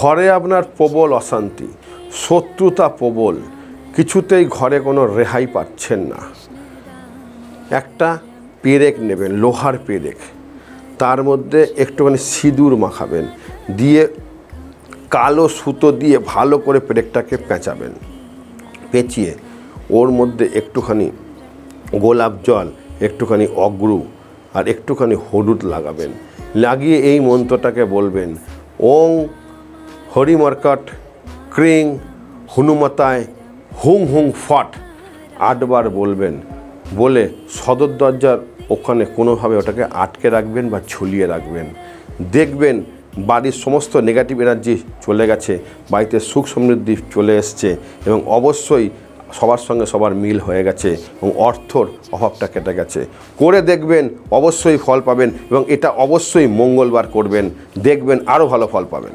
ঘরে আপনার প্রবল অশান্তি, শত্রুতা প্রবল, কিছুতেই ঘরে কোনো রেহাই পাচ্ছেন না। একটা পেরেক নেবেন, লোহার পেরেক। তার মধ্যে একটুখানি সিঁদুর মাখাবেন, দিয়ে কালো সুতো দিয়ে ভালো করে পেরেকটাকে পেঁচাবেন। পেঁচিয়ে ওর মধ্যে একটুখানি গোলাপ জল, একটুখানি অগ্রু আর একটুখানি হলুদ লাগাবেন। লাগিয়ে এই মন্ত্রটাকে বলবেন, ওং হরিমর্কট ক্রিং, হনুমতায়, হুং হুং ফট, আটবার বলবেন। বলে সদর দরজার ওখানে কোনোভাবে ওটাকে আটকে রাখবেন বা ঝুলিয়ে রাখবেন। দেখবেন বাড়ির সমস্ত নেগেটিভ এনার্জি চলে গেছে, বাড়িতে সুখ সমৃদ্ধি চলে এসছে এবং অবশ্যই সবার সঙ্গে সবার মিল হয়ে গেছে এবং অর্থর অভাবটা কেটে গেছে। করে দেখবেন অবশ্যই ফল পাবেন এবং এটা অবশ্যই মঙ্গলবার করবেন। দেখবেন আরও ভালো ফল পাবেন।